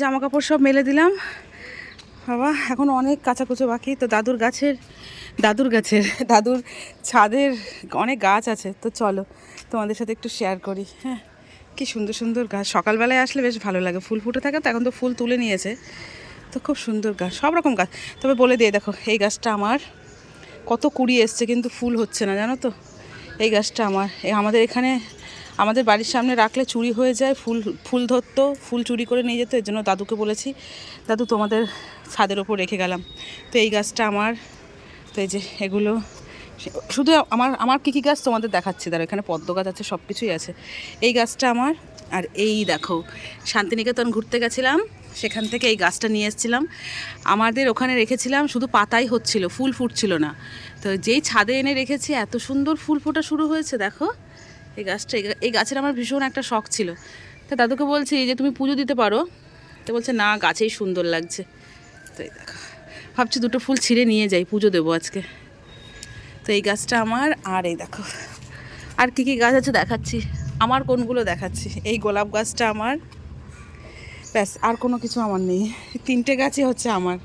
জামা কাপড় সব মেলে দিলাম। বাবা, এখন অনেক কাঁচাকুচো বাকি। তো দাদুর গাছের দাদুর গাছের, দাদুর ছাদের অনেক গাছ আছে। তো চলো, তোমাদের সাথে একটু শেয়ার করি। হ্যাঁ কি সুন্দর সুন্দর গাছ। সকালবেলায় আসলে বেশ ভালো লাগে। ফুল ফুটে থাকে তো, এখন তো ফুল তুলে নিয়েছে। তো খুব সুন্দর গাছ, সব রকম গাছ। তবে বলে দিয়ে দেখো, এই গাছটা আমার কত কুড়ি এসছে, কিন্তু ফুল হচ্ছে না, জানো তো? এই গাছটা আমার। আমাদের এখানে আমাদের বাড়ির সামনে রাখলে চুরি হয়ে যায়, ফুল ফুল ধরতো, ফুল চুরি করে নিয়ে যেত এর জন্য দাদুকে বলেছি, দাদু, তোমাদের ছাদের ওপর রেখে গেলাম। তো এই গাছটা আমার, তো এই যে এগুলো, শুধু আমার আমার কী কী গাছ তোমাদের দেখাচ্ছি দাঁড়া এখানে পদ্ম গাছ আছে, সব কিছুই আছে। এই গাছটা আমার, আর এই দেখো, শান্তিনিকেতন ঘুরতে গেছিলাম, সেখান থেকে এই গাছটা নিয়ে এসেছিলাম। আমাদের ওখানে রেখেছিলাম, শুধু পাতাই হচ্ছিল, ফুল ফুটছিল না। তো যেই ছাদে এনে রেখেছি, এত সুন্দর ফুল ফোটা শুরু হয়েছে, দেখো। এই গাছটা, এই গাছের আমার ভীষণ একটা শখ ছিল। তা দাদুকে বলছি যে, তুমি পুজো দিতে পারো? তো বলছে, না, গাছেই সুন্দর লাগছে। তো এই দেখো, ভাবছি দুটো ফুল ছিঁড়ে নিয়ে যাই, পুজো দেবো আজকে। তো এই গাছটা আমার, আর এই দেখো, আর কী কী গাছ আছে দেখাচ্ছি। আমার কোনগুলো দেখাচ্ছি? এই গোলাপ গাছটা আমার, ব্যাস, আর কোনো কিছু আমার নেই। তিনটে গাছই হচ্ছে আমার।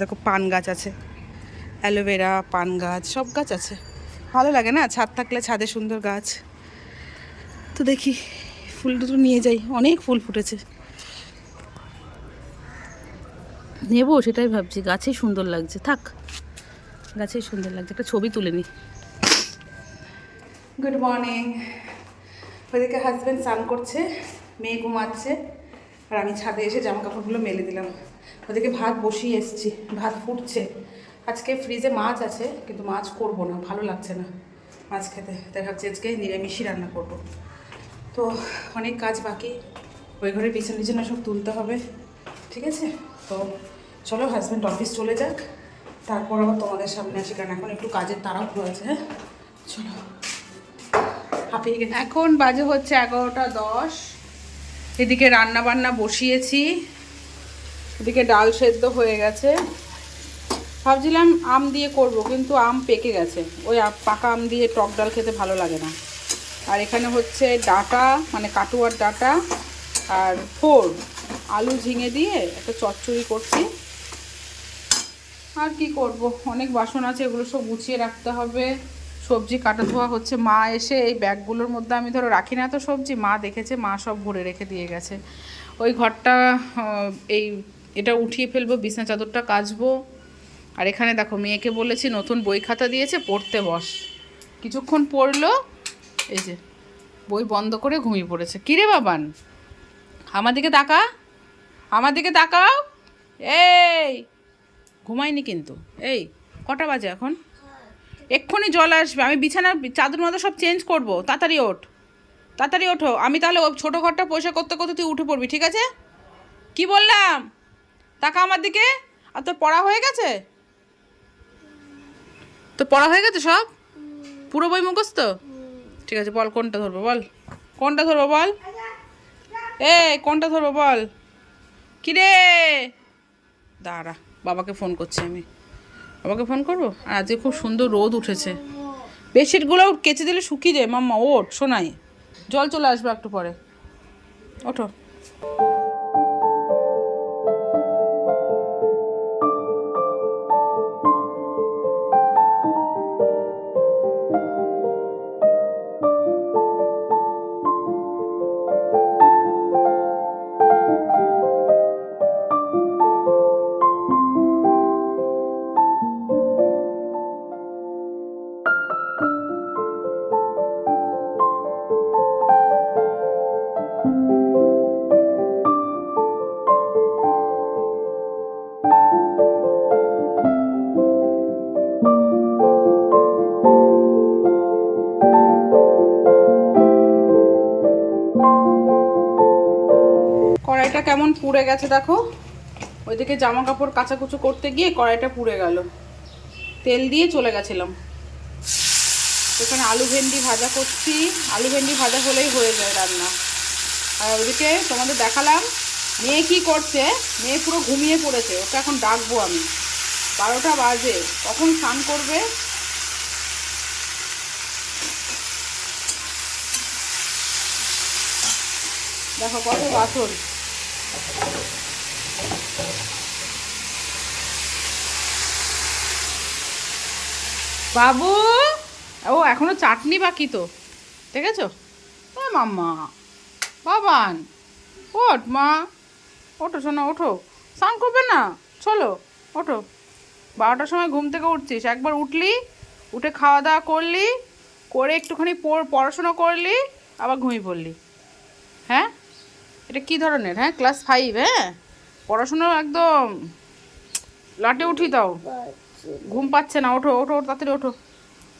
দেখো, পান গাছ আছে, অ্যালোভেরা, পান গাছ, সব গাছ আছে। ভালো লাগে না? ছাদ থাকলে ছাদে সুন্দর গাছ। তো দেখি, ফুল দুটো নিয়ে যাই। অনেক ফুল ফুটেছে। নেব, সেটাই ভাবছি। গাছেই সুন্দর লাগছে। থাক গাছেই সুন্দর লাগছে। একটা ছবি তুলে নি। গুড মর্নিং ওইদিকে হাজব্যান্ড স্নান করছে, মেয়ে ঘুমাচ্ছে, আর আমি ছাদে এসে জামা কাপড়গুলো মেলে দিলাম। ওদিকে ভাত বসিয়ে এসেছি। ভাত ফুটছে। আজকে ফ্রিজে মাছ আছে, কিন্তু মাছ করব না, ভালো লাগছে না মাছ খেতে। ভাবছি আজকে নিরামিষই রান্না করব। তো অনেক কাজ বাকি, ওই ঘরে বিছানা টিছানা সব তুলতে হবে, ঠিক আছে? তো চলো হাজব্যান্ড অফিস চলে যাক, তারপর আবার তোমাদের সামনে আসি, কারণ এখন একটু কাজের তাড়াহুড়ো আছে হ্যাঁ? চলো, হাঁপিয়ে গেছে। এখন বাজে হচ্ছে এগারোটা দশ, এদিকে রান্না বান্না বসিয়েছি, এদিকে ডাল সেদ্ধ হয়ে গেছে। ভাবছিলাম আম দিয়ে করব, কিন্তু আম পেকে গেছে। ওই পাকা আম দিয়ে টক ডাল খেতে ভালো লাগে না। আর এখানে হচ্ছে ডাটা মানে কাটুয়ার ডাটা, আর ফোর আলু ঝিঙে দিয়ে একটা চচ্চড়ি করছি। আর কি করব? অনেক বাসন আছে, এগুলো সব গুছিয়ে রাখতে হবে। সবজি কাটা ধোয়া হচ্ছে। মা এসে এই ব্যাগগুলোর মধ্যে আমি ধরো রাখি না তো সবজি, মা দেখেছে, মা সব ভরে রেখে দিয়ে গেছে। ওই ঘরটা এই, এটা উঠিয়ে ফেলব, বিছনা চাদরটা কাচবো। আর এখানে দেখো, মেয়েকে বলেছি নতুন বই খাতা দিয়েছে, পড়তে বস। কিছুক্ষণ পড়ল, এই যে, বই বন্ধ করে ঘুমিয়ে পড়েছে। কিরে বাবান? আমার দিকে তাকা আমার দিকে তাকাও। এই, ঘুমায়নি কিন্তু। এই, কটা বাজে এখন? এক্ষুনি জল আসবে, আমি বিছানার চাদর মাদর সব চেঞ্জ করব। তাড়াতাড়ি ওঠ, তাড়াতাড়ি ওঠো। আমি তাহলে ওই ছোটো ঘরটা পয়সা করতে করতে তুই উঠে পড়বি, ঠিক আছে? কি বললাম? তাকা আমার দিকে। আর তোর পড়া হয়ে গেছে? তোর পড়া হয়ে গেছে সব? পুরো বই মুখস্থ? ঠিক আছে, বল কোনটা ধরবো, বল। কোনটা ধরবো, বল? এ কোনটা ধরবো, বল? কিরে? দাঁড়া, বাবাকে ফোন করছি আমি। বাবাকে ফোন করব? আর আজকে খুব সুন্দর রোদ উঠেছে। বেডশিটগুলো কেচে দিলে শুকিয়ে যায়। মাম্মা, ওঠ, শোনাই। জল চলে আসবে একটু পরে। ওঠো। পুড়ে গেছে, দেখো। ওইদিকে জামা কাপড় কাচাকুচো করতে গিয়ে কড়াইটা পুড়ে গেল। তেল দিয়ে চলে গেছিলাম। এখানে আলু ভেন্ডি ভাজা করছি। আলু ভেন্ডি ভাজা হলেই হয়ে যায় রান্না। আর ওইদিকে তোমাদের দেখালাম, মেয়ে কি করছে? মেয়ে পুরো ঘুমিয়ে পড়েছে, ওকে এখন ডাকবো আমি। বারোটা বাজে, কখন স্নান করবে? দেখো কত বাসন বাবু, ও এখনও চাটনি বাকি তো ঠিক আছে ও মাম্মা, বাবান, ওঠ মা, ওঠো শোনা ওঠো, স্নান করবে না? চলো, ওঠো। বারোটার সময় ঘুম থেকে উঠছিস, একবার উঠলি, উঠে খাওয়া দাওয়া করলি, করে একটুখানি পড়- পড়াশোনা করলি, আবার ঘুমিয়ে পড়লি। হ্যাঁ? এটা কি ধরনের হ্যাঁ? ক্লাস ফাইভ হ্যাঁ? পড়াশোনা একদম লাটে উঠি দাও ঘুম পাচ্ছে না, ওঠো ওঠো তাড়াতাড়ি ওঠো।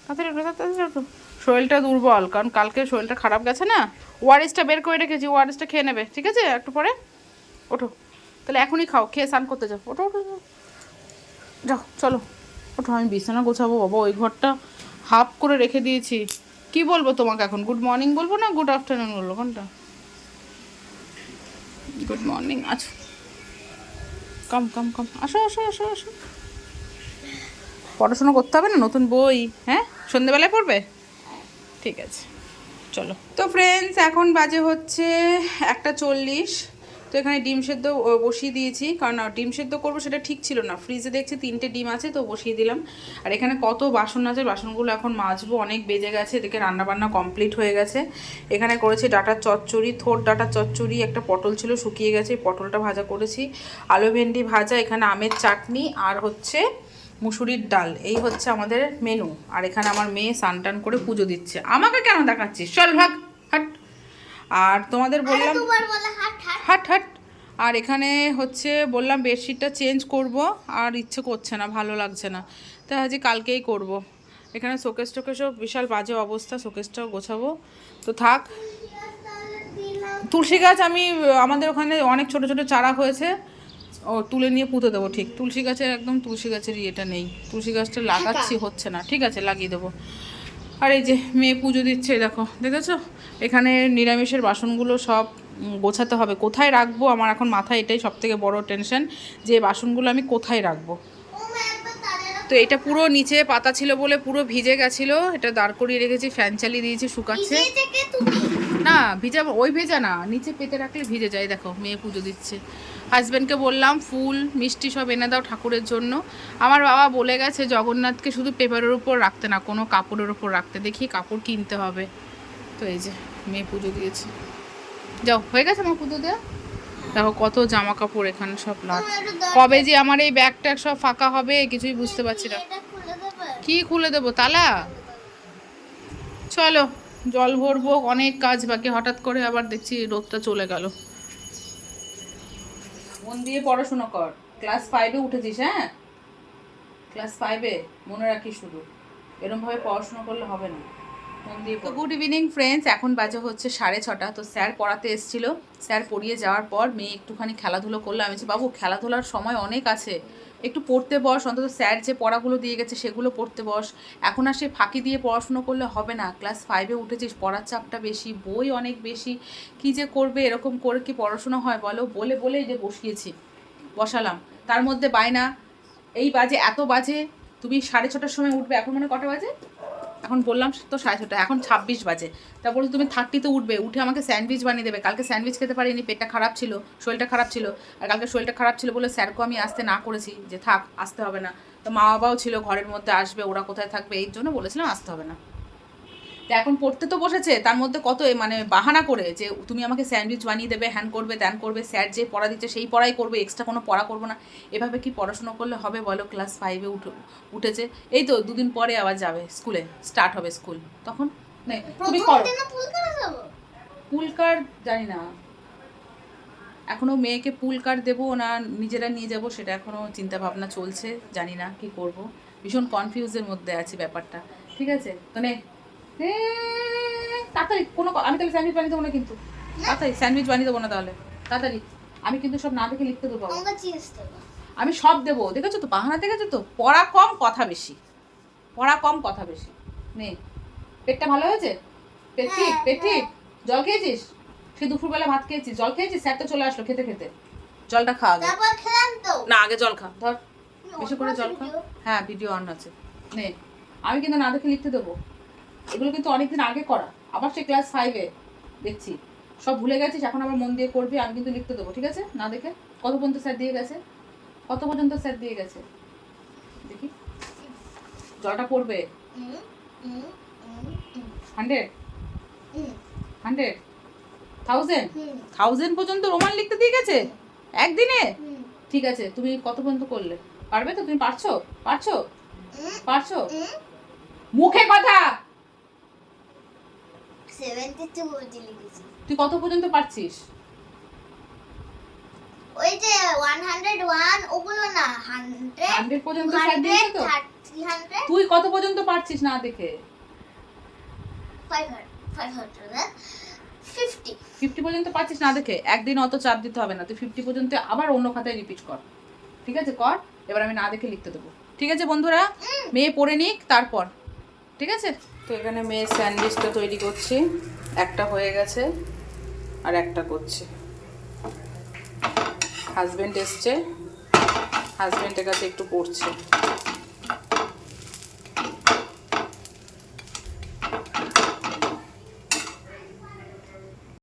তাড়াতাড়ি ওঠো তাড়াতাড়ি ওঠো। শরীরটা দুর্বল, কারণ কালকে শরীরটা খারাপ গেছে না? ওআরএসটা বের করে রেখেছি ওআরএসটা খেয়ে নেবে, ঠিক আছে? একটু পরে ওঠো। তাহলে এখনই খাও, খেয়ে স্নান করতে যাও। ওঠো ওঠো। যাও, চলো। ওঠো, আমি বিছানা গোছাবো, বাবা, ওই ঘরটা হাফ করে রেখে দিয়েছি। কি বলব তোমাকে এখন? গুড মর্নিং বলব না গুড আফটারনুন বলব? কোনটা? গুড মর্নিং আছো কম কম কম আসো আসো আসো আসো। পড়াশোনা করতে হবে না? নতুন বই হ্যাঁ? সন্ধেবেলায় পড়বে? ঠিক আছে। চলো। তো ফ্রেন্ডস এখন বাজে হচ্ছে একটা চল্লিশ। তো এখানে ডিম সেদ্ধ বসিয়ে দিয়েছি। কারণ ডিম সেদ্ধ করব সেটা ঠিক ছিল না। ফ্রিজে দেখছি তিনটে ডিম আছে, তো বসিয়ে দিলাম। আর এখানে কত বাসন আছে, বাসনগুলো এখন মাজবো, অনেক বেজে গেছে, এদিকে রান্নাবান্না কমপ্লিট হয়ে গেছে। এখানে করেছি ডাটার চচ্চড়ি, থোর ডাটার চচ্চড়ি, একটা পটল ছিল, শুকিয়ে গেছে পটলটা ভাজা করেছি। আলু ভেন্ডি ভাজা, এখানে আমের চাটনি আর হচ্ছে মুসুরির ডাল, এই হচ্ছে আমাদের মেনু আর এখানে আমার মেয়ে সানটান করে পুজো দিচ্ছে। আমাকে কেন দেখাচ্ছিস? চল ভাগ, হাট। আর তোমাদের বললাম হাট হাট। আর এখানে হচ্ছে বললাম বেডশিটটা চেঞ্জ করব আর ইচ্ছে করছে না ভালো লাগছে না। তাই আজকে কালকেই করব। এখানে শোকেস টোকেসও বিশাল বাজে অবস্থা শোকেসটাও গোছাবো। তো থাক। তুলসী গাছ আমি আমাদের ওখানে অনেক ছোট ছোট চারা হয়েছে। ও তুলে নিয়ে পুঁতে দেবো ঠিক। তুলসী গাছের একদম তুলসী গাছের ইয়েটা নেই। তুলসী গাছটা লাগাচ্ছি হচ্ছে না। ঠিক আছে লাগিয়ে দেবো। আর এই যে মেয়ে পুজো দিচ্ছে, দেখো, দেখেছ? এখানে নিরামিষের বাসনগুলো সব গোছাতে হবে। কোথায় রাখব? আমার এখন মাথায় এটাই সব থেকে বড় টেনশন যে বাসনগুলো আমি কোথায় রাখব? তো এটা পুরো নিচে পাতা ছিল বলে পুরো ভিজে গেছিল। এটা দাঁড় করিয়ে রেখেছি, ফ্যান চালিয়ে দিয়েছি, শুকাচ্ছে। না ভিজা ওই ভেজা না নিচে পেতে রাখলে ভিজে যায় দেখো মেয়ে পুজো দিচ্ছে। হাজব্যান্ডকে বললাম ফুল মিষ্টি সব এনে দাও ঠাকুরের জন্য। আমার বাবা বলে গেছে জগন্নাথকে শুধু পেপারের উপর রাখতে না কোনো কাপড়ের উপর রাখতে। দেখি কাপড় কিনতে হবে। তো এই যে মেয়ে পুজো দিয়েছে। যাও হয়ে গেছে আমার পুজো দেওয়া দেখো কত জামা কাপড় এখানে সব লাট। কবে যে আমার এই ব্যাগ ট্যাগ সব ফাঁকা হবে কিছুই বুঝতে পারছি না। কি খুলে দেবো তালা? চলো। জল ভরবো, অনেক কাজ বাকি, হঠাৎ করে আবার দেখছি রোদটা চলে গেল। মন দিয়ে পড়াশোনা কর। ক্লাস ফাইভে উঠেছিস হ্যাঁ? ক্লাস ফাইভে মনে রাখিস শুধু। এরমভাবে পড়াশোনা করলে হবে না। তো গুড ইভিনিং ফ্রেন্ডস এখন বাজে হচ্ছে সাড়ে ছটা। তো স্যার পড়াতে এসেছিল। স্যার পড়িয়ে যাওয়ার পর মেয়ে একটুখানি খেলাধুলো করল। আমি বলছি বাবু খেলাধুলার সময় অনেক আছে। একটু পড়তে বস। অন্তত স্যার যে পড়াগুলো দিয়ে গেছে সেগুলো পড়তে বস। এখন আর সে ফাঁকি দিয়ে পড়াশুনো করলে হবে না। ক্লাস ফাইভে উঠেছিস পড়ার চাপটা বেশি বই অনেক বেশি। কি যে করবে এরকম করে কি পড়াশোনা হয় বলো? বলে বলেই যে বসিয়েছি। বসালাম। তার মধ্যে বায়না এই বাজে এত বাজে তুমি সাড়ে ছটার সময় উঠবে। এখন মানে কটা বাজে? এখন বললাম তো সাড়ে ছটা, এখন ছাব্বিশ বাজে। তা বলছি তুমি থার্টিতে উঠবে, উঠে আমাকে স্যান্ডউইচ বানিয়ে দেবে। কালকে স্যান্ডউইচ খেতে পারিনি, পেটটা খারাপ ছিল, শরীরটা খারাপ ছিল। আর কালকে শরীরটা খারাপ ছিল বলে স্যারকেও আমি আসতে না করেছি যে থাক, আসতে হবে না। তো মা বাবাও ছিল ঘরের মধ্যে, আসবে, ওরা কোথায় থাকবে, এই জন্য বলেছিলাম আসতে হবে না। তো এখন পড়তে তো বসেছে তার মধ্যে কত মানে বাহানা করে যে তুমি আমাকে স্যান্ডউইচ বানিয়ে দেবে হ্যান করবে ত্যান করবে স্যার যে পড়া দিচ্ছে সেই পড়াই করবে এক্সট্রা কোনো পড়া করব না। এভাবে কি পড়াশোনা করলে হবে বলো? ক্লাস ফাইভে উঠে উঠেছে। এই তো দুদিন পরে আবার যাবে স্কুলে স্টার্ট হবে স্কুল তখন তুমি করো। দিনে পুল করে কার জানি না। এখনও মেয়েকে পুল কার দেবো না নিজেরা নিয়ে যাব সেটা এখনও চিন্তা ভাবনা চলছে জানি না কি করব। ভীষণ কনফিউজের মধ্যে আছে ব্যাপারটা। ঠিক আছে? তো নে তাড়াতাড়ি কোনো আমি তাহলে স্যান্ডউইচ বানিয়ে দেবো না কিন্তু। তাড়াতাড়ি স্যান্ডউইচ বানিয়ে দেবো না তাহলে। তাড়াতাড়ি। আমি কিন্তু সব না দেখে লিখতে দেবো আমি সব দেবো দেখেছ তো? বাহানা দেখেছ তো? পড়া কম কথা বেশি। পড়া কম কথা বেশি। নে। পেটটা ভালো হয়েছে? পেট ঠিক পেট ঠিক জল খেয়েছিস? সে দুপুরবেলা ভাত খেয়েছিস জল খেয়েছিস স্যার তো চলে আসলো খেতে খেতে। জলটা খা আগে না আগে জল খা ধর। বেশি করে জল খা। হ্যাঁ ভিডিও অন আছে। নে। আমি কিন্তু না দেখে লিখতে দেবো। এগুলো কিন্তু অনেকদিন আগে করা। আবার সে ক্লাস ফাইভে দেখছি। সব ভুলে গেছিস এখন আবার মন দিয়ে করবি, আমি কিন্তু লিখতে দেবো, ঠিক আছে? না দেখে? কত পর্যন্ত স্যার দিয়ে গেছে? কত পর্যন্ত স্যার দিয়ে গেছে? দেখি। জলটা পড়বে। হান্ড্রেড হান্ড্রেড থাউজেন্ড থাউজেন্ড পর্যন্ত রোমান লিখতে দিয়ে গেছে? একদিনে? ঠিক আছে, তুমি কত পর্যন্ত করলে? পারবে তো? তুমি পারছ? পারছ? পারছ? মুখে কথা! 72 অবধি লিখেছি। তুই কত পর্যন্ত পারছিস? ওই যে 101 ওগুলো না 100 হান্ড্রেড পর্যন্ত স্যার দিয়েছে তো? 300 তুই কত পর্যন্ত পারছিস না দেখে? 500 500 50 ফিফটি পর্যন্ত পারছিস না দেখে? একদিন অত চাপ দিতে হবে না। তুই ফিফটি পর্যন্ত আবার অন্য খাতায় রিপিট কর। ঠিক আছে? কর। এবার আমি না দেখে লিখতে দেবো। ঠিক আছে বন্ধুরা? মেয়ে পড়ে নিক তারপর। ঠিক আছে? তো এখানে মেয়ে স্যান্ডউইচটা তৈরি করছি। একটা হয়ে গেছে আর একটা করছি। হাজবেন্ড এসছে। হাজবেন্ডের কাছে একটু পড়ছে।